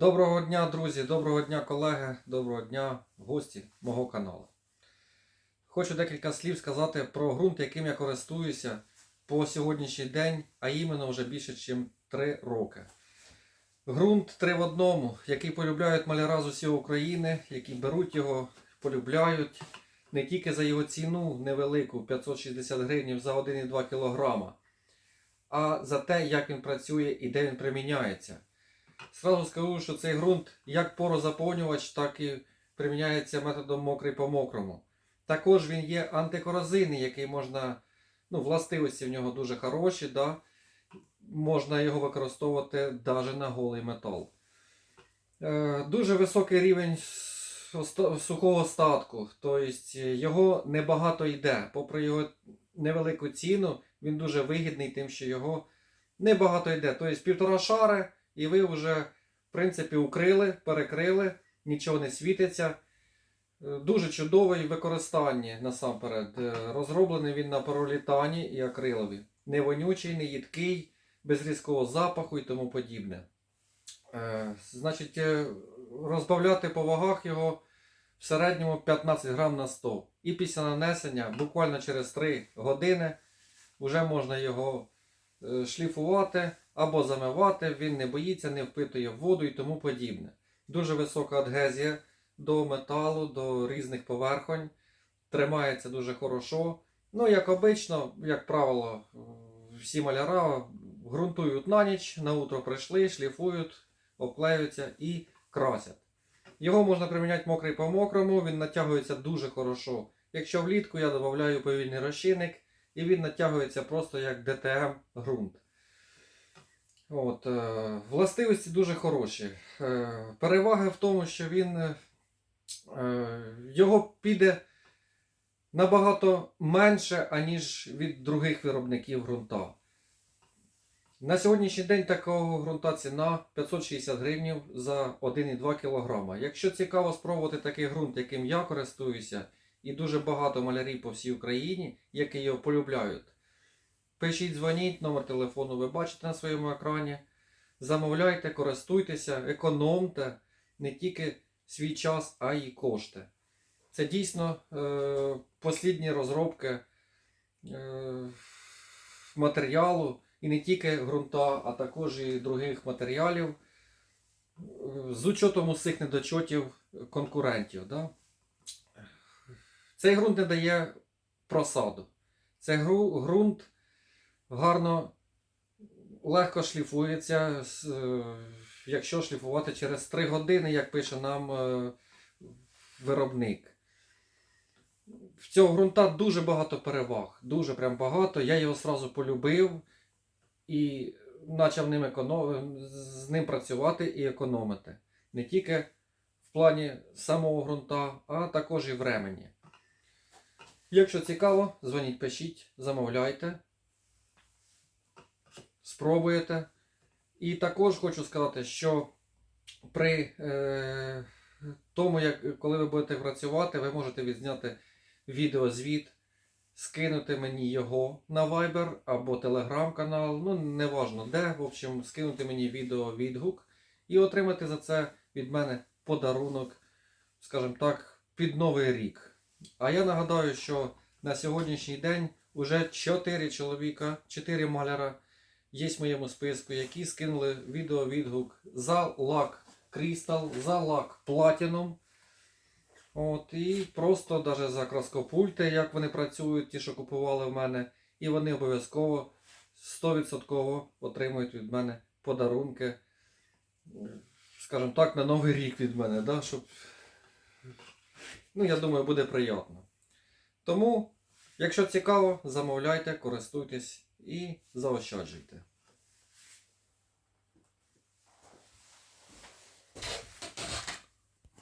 Доброго дня, друзі, доброго дня, колеги, доброго дня, гості мого каналу. Хочу декілька слів сказати про ґрунт, яким я користуюся по сьогоднішній день, а іменно вже більше, ніж 3 роки. Ґрунт 3 в одному, який полюбляють маляра з усієї України, які беруть його, полюбляють не тільки за його ціну невелику 560 гривень за 1,2 кг, а за те, як він працює і де він приміняється. Сразу скажу, що цей ґрунт як порозаповнювач, так і приміняється методом мокрий по мокрому. Також він є антикорозийний, який можна, ну, властивості в нього дуже хороші, да? можна його використовувати навіть на голий метал. Е, дуже високий рівень сухого статку, тобто його небагато йде. Попри його невелику ціну, він дуже вигідний тим, що його небагато йде. Тобто півтора шари, і ви вже, в принципі, укрили, перекрили, нічого не світиться. Е, Дуже чудовий в використанні насамперед. Е, Розроблений він на паролітані і акрилові. Не вонючий, не їдкий, без різкого запаху і тому подібне. Е, Значить, розбавляти по вагах його в середньому 15 грам на 100. І після нанесення, буквально через 3 години, вже можна його шліфувати або замивати. Він не боїться, не впитує воду і тому подібне. Дуже висока адгезія до металу, до різних поверхонь. Тримається дуже хорошо. Ну, як обично, як правило, е, всі маляра ґрунтують на ніч, на утро прийшли, шліфують, обклеюються і красять. Його можна приміняти мокрий по мокрому, він натягується дуже хорошо. Якщо влітку я додаю повільний розчинник, і він натягується просто як ДТМ ґрунт. От, е, властивості дуже хороші. Е, переваги в тому, що він е, його піде набагато менше, аніж від других виробників ґрунта. На сьогоднішній день такого ґрунта ціна 560 гривень за 1,2 кг. Якщо цікаво спробувати такий ґрунт, яким я користуюся, і дуже багато малярів по всій Україні, які його полюбляють, пишіть, дзвоніть, номер телефону ви бачите на своєму екрані. Замовляйте, користуйтеся, економте не тільки свій час, а й кошти. Це дійсно е, послідні розробки е, матеріалу, і не тільки ґрунта, а також і других матеріалів, е, з учетом усіх недочотів конкурентів. Да? Цей ґрунт не дає просаду. Це гру- ґрунт гарно, легко шліфується, е, якщо шліфувати через 3 години, як пише нам е, виробник. В цього ґрунта дуже багато переваг, дуже прям багато. Я його сразу полюбив і почав ним економ... з ним працювати і економити. Не тільки в плані самого ґрунта, а також і в ремені. Якщо цікаво, дзвоніть, пишіть, замовляйте, спробуєте. І також хочу сказати, що при е, тому, як, коли ви будете працювати, ви можете відзняти відеозвіт, скинути мені його на Viber або Telegram канал, ну неважно де, в общем, скинути мені відео відгук і отримати за це від мене подарунок, скажімо так, під Новий рік. А я нагадаю, що на сьогоднішній день уже 4 чоловіка, 4 маляра є в моєму списку, які скинули відео відгук за лак Crystal, за лак Platinum. От, і просто даже за краскопульти, як вони працюють, ті, що купували в мене, і вони обов'язково 100% отримують від мене подарунки, скажімо так, на Новий рік від мене, да, щоб, ну, я думаю, буде приємно. Тому, якщо цікаво, замовляйте, користуйтесь і заощаджуйте.